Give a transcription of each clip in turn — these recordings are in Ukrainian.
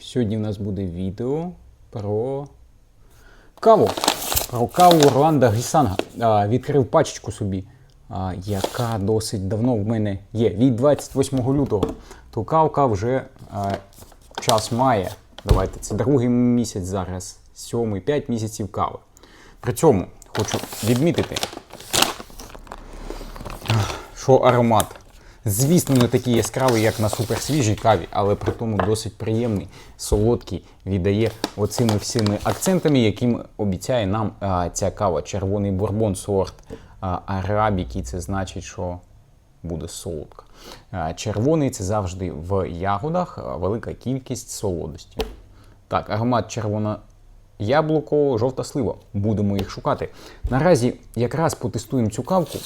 Сьогодні в нас буде відео про каву. Про каву Руанда Гісанга. А, відкрив пачечку собі, а, яка досить давно в мене є. Від 28 лютого. То кавка вже а, час має. Давайте, це другий місяць зараз. Сьомий, 5 місяців кави. При цьому хочу відмітити, що аромат. Звісно, не такий яскравий, як на суперсвіжій каві, але при тому досить приємний, солодкий, віддає оцими всіми акцентами, яким обіцяє нам а, ця кава. Червоний бурбон сорт а, арабік, і це значить, що буде солодка. А, червоний це завжди в ягодах велика кількість солодості. Так, аромат червона яблуко, жовта слива. Будемо їх шукати. Наразі якраз потестуємо цю кавку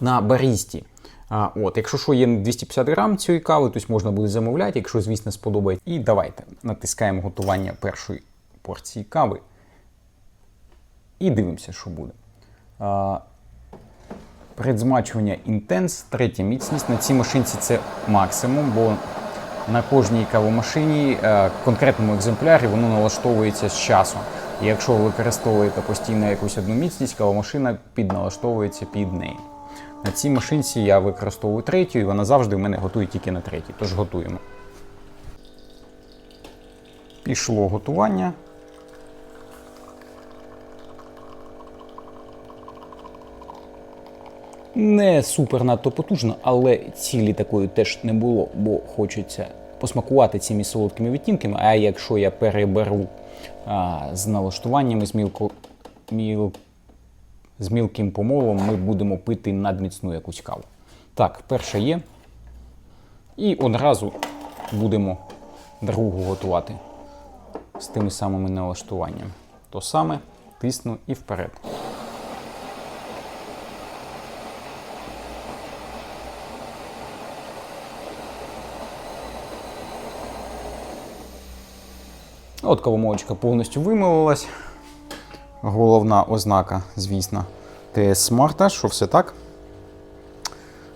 на барісті. А, от, Якщо що є 250 грам цієї кави, то можна буде замовляти, якщо, звісно, сподобається. І давайте натискаємо готування першої порції кави. І дивимося, що буде. А, Предзмачування інтенс, третя міцність. На цій машинці це максимум, бо на кожній кавомашині, е, конкретному екземплярі, воно налаштовується з часом. І якщо ви використовуєте постійно якусь одну міцність, кавомашина підналаштовується під неї. На цій машинці я використовую третю, і вона завжди в мене готує тільки на третій. Тож готуємо. Пішло готування. Не супер надто потужно, але цілі такої теж не було, бо хочеться посмакувати цими солодкими відтінками. А якщо я переберу а, з налаштуваннями з мілко, міл, з мілким помолом, ми будемо пити надміцну якусь каву. Так, перша є. І одразу будемо другу готувати з тими самими налаштуваннями. То саме тисну і вперед. От кавомолочка повністю вимилилась. Головна ознака, звісно, ТС Смарта, що все так.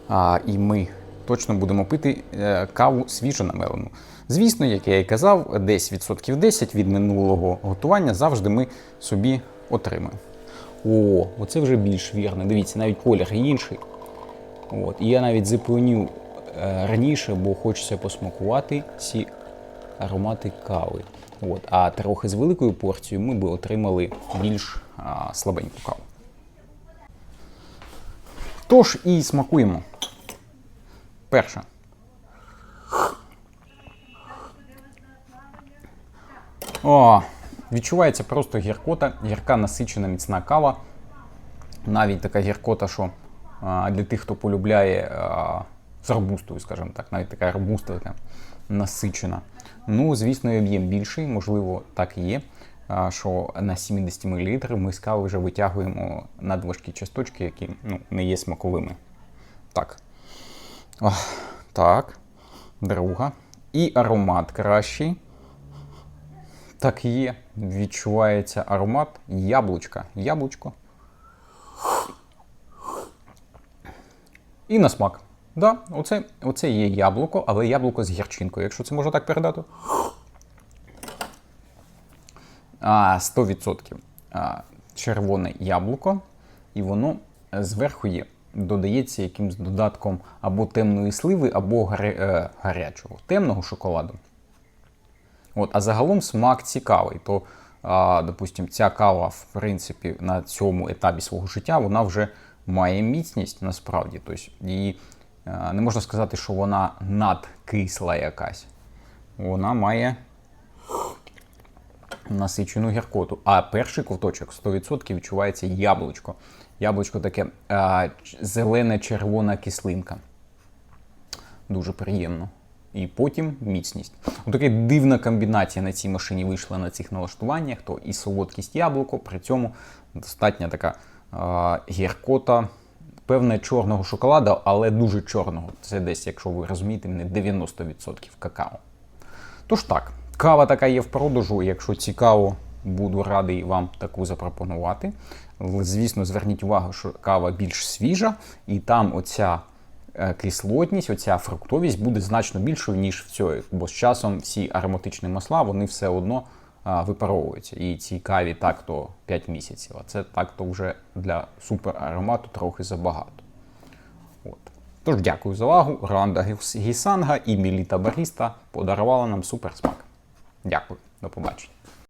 А, І ми точно будемо пити е, каву свіжо намелену. Звісно, як я і казав, десь відсотків 10 від минулого готування завжди ми собі отримаємо. О, оце вже більш вірно. Дивіться, навіть колір інший. От. І я навіть зупиню е, раніше, бо хочеться посмакувати ці аромати кави. От. А трохи з великою порцією ми би отримали більш а, слабеньку каву. Тож і смакуємо. Перше. О, відчувається просто гіркота, гірка насичена міцна кава. Навіть така гіркота, що а, для тих, хто полюбляє а, з робустою, скажімо так, навіть така робуста така насичена. Ну, звісно, об'єм більший, можливо, так і є. Що на 70 мл ми з кави вже витягуємо надважкі часточки, які ну, не є смаковими. Так. Ох, так. Друга. І аромат кращий. Так є. Відчувається аромат яблучка. Яблучко. І на смак. Да, оце, оце є яблуко, але яблуко з гірчинкою, якщо це можна так передати. А, 100%. А, червоне яблуко, і воно зверху є. Додається якимсь додатком або темної сливи, або гаря... е, гарячого, темного шоколаду. От, а загалом смак цікавий. То, а, допустим, ця кава, в принципі, на цьому етапі свого життя вона вже має міцність насправді. Тобто, її е, не можна сказати, що вона надкисла якась. Вона має насичену гіркоту. А перший ковточок 100% відчувається яблучко. Яблучко таке а, ч- зелена-червона кислинка. Дуже приємно. І потім міцність. Така дивна комбінація на цій машині вийшла на цих налаштуваннях, то і солодкість яблуко, при цьому достатня така а, гіркота, певне чорного шоколада, але дуже чорного. Це десь, якщо ви розумієте, мене 90% какао. Тож так, кава така є в продажу. Якщо цікаво, буду радий вам таку запропонувати. Звісно, зверніть увагу, що кава більш свіжа, і там оця е, кислотність, оця фруктовість буде значно більшою, ніж в цій. Бо з часом всі ароматичні масла вони все одно випаровуються. І ці каві так то 5 місяців, а це так то вже для супер аромату трохи забагато. От. Тож дякую за увагу. Роланда Гісанга і Міліта Баріста подарувала нам суперсмак. Дякую, до побачення.